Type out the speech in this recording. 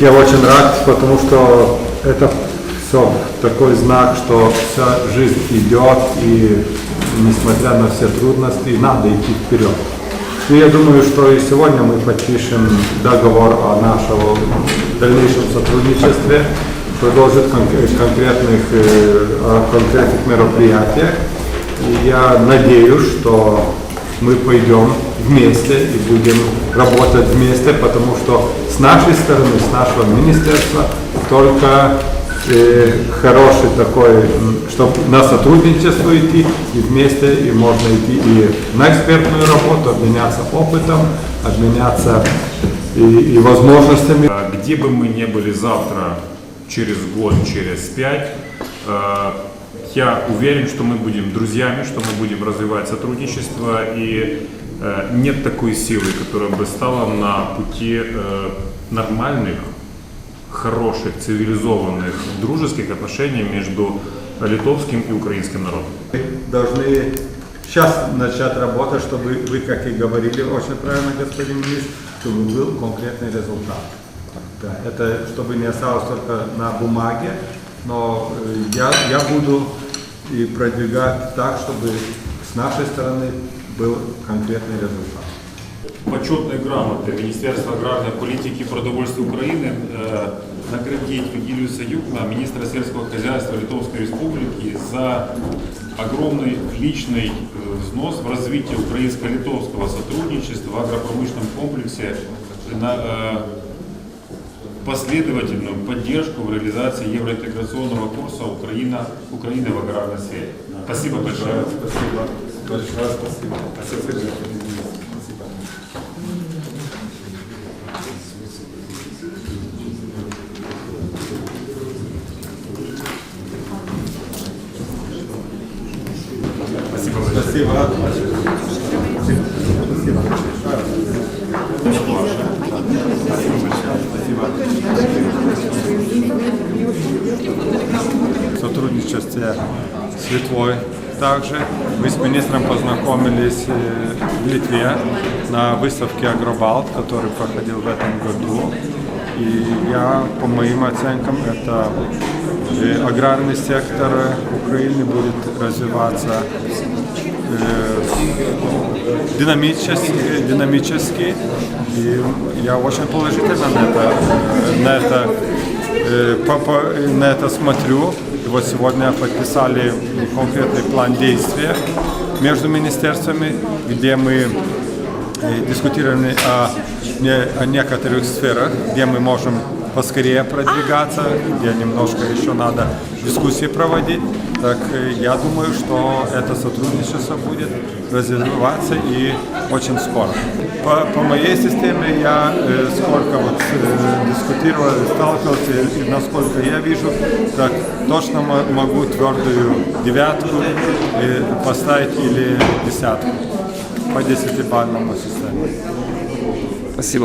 Я очень рад, потому что это все такой знак, что вся жизнь идет, и несмотря на все трудности, надо идти вперед. И я думаю, что и сегодня мы подпишем договор о нашем дальнейшем сотрудничестве, продолжит кон- конкретных, э, конкретных мероприятиях. И я надеюсь, что мы пойдем вместе и будем работать вместе, потому что с нашей стороны, с нашего министерства, только э, хороший такой, чтобы на сотрудничество идти, и вместе и можно идти и на экспертную работу, обменяться опытом, обменяться и, и возможностями. А Где бы мы ни были завтра, через год, через пять, э, я уверен, что мы будем друзьями, что мы будем развивать сотрудничество, и э, нет такой силы, которая бы стала на пути э, нормальных, хороших, цивилизованных, дружеских отношений между литовским и украинским народом. Мы должны сейчас начать работать, чтобы вы, как и говорили очень правильно, господин министр, чтобы был конкретный результат. Да, это чтобы не осталось только на бумаге, но э, я, я буду и продвигать так, чтобы с нашей стороны был конкретный результат. почетной грамоты Министерства аграрной политики и продовольствия Украины э, наградить Вигилиуса Юкна, министра сельского хозяйства Литовской Республики, за огромный личный э, взнос в развитие украинско-литовского сотрудничества в агропромышленном комплексе на э, последовательную поддержку в реализации евроинтеграционного курса Украина, Украины в аграрной сфере. Спасибо большое. Спасибо. Большое спасибо. Спасибо. Спасибо. Спасибо. Сотрудничестве с Литвой. Также мы с министром познакомились э, в Литве на выставке «Агробалт», который проходил в этом году. И я, по моим оценкам, это э, аграрный сектор Украины будет развиваться э, динамически, динамически. И я очень положительно на это, на это, на это смотрю. И вот сегодня подписали конкретный план действия между министерствами, где мы э, дискутировали о, о некоторых сферах, где мы можем поскорее продвигаться, где немножко еще надо дискуссии проводить. Так э, я думаю, что это сотрудничество будет развиваться и очень скоро. По, по моей системе я э, сколько вот э, дискутировал, сталкивался и насколько я вижу, так точно мо- могу твердую девятку э, поставить или десятку по десятибалльному системе. Спасибо.